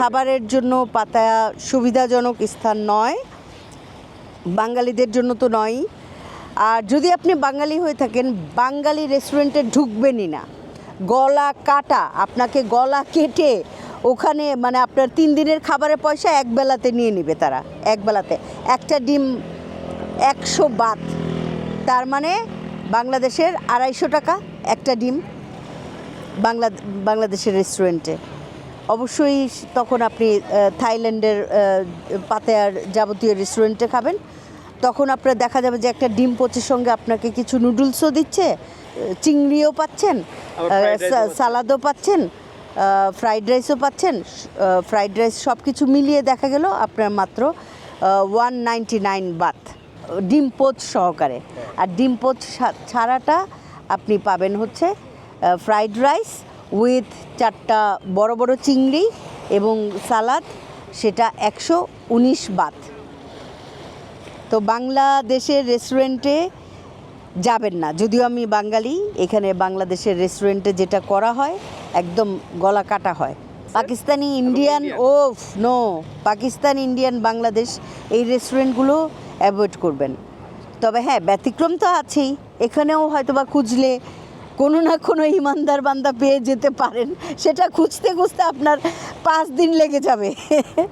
খাবারের জন্য পাতায়া সুবিধাজনক স্থান নয়, বাঙালিদের জন্য তো নয় আর যদি আপনি বাঙালি হয়ে থাকেন, বাঙালি রেস্টুরেন্টে ঢুকবেনই না। গলা কাটা, আপনাকে গলা কেটে ওখানে মানে আপনার তিন দিনের খাবারের পয়সা এক বেলাতে নিয়ে নেবে তারা, এক বেলাতে। একটা ডিম একশো বাত, তার মানে বাংলাদেশের আড়াইশো টাকা একটা ডিম বাংলা বাংলাদেশের রেস্টুরেন্টে। অবশ্যই তখন আপনি থাইল্যান্ডের পাতেয়ার যাবতীয় রেস্টুরেন্টে খাবেন তখন আপনার দেখা যাবে যে একটা ডিম পোচের সঙ্গে আপনাকে কিছু নুডলসও দিচ্ছে চিংড়িও পাচ্ছেন। সালাদও পাচ্ছেন ফ্রাইড রাইসও পাচ্ছেন ফ্রাইড রাইস সব কিছু মিলিয়ে দেখা গেল আপনার মাত্র ওয়ান নাইনটি নাইন বাত ডিম পোচ সহকারে আর ডিম পোচ ছাড়াটা আপনি পাবেন হচ্ছে ফ্রাইড রাইস উইথ চারটা বড় বড় চিংড়ি এবং সালাদ সেটা একশো উনিশ বাত। তো বাংলাদেশের রেস্টুরেন্টে যাবেন না যদিও আমি বাঙালি এখানে বাংলাদেশের রেস্টুরেন্টে যেটা করা হয় একদম গলা কাটা হয়। পাকিস্তানি ইন্ডিয়ান ও নো পাকিস্তান ইন্ডিয়ান বাংলাদেশ এই রেস্টুরেন্টগুলো অ্যাভয়েড করবেন। তবে হ্যাঁ ব্যতিক্রম তো আছেই এখানেও হয়তো বা খুঁজলে কোনো না কোনো ইমানদার বান্দা পেয়ে যেতে পারেন। সেটা খুঁজতে খুঁজতে আপনার পাঁচ দিন লেগে যাবে।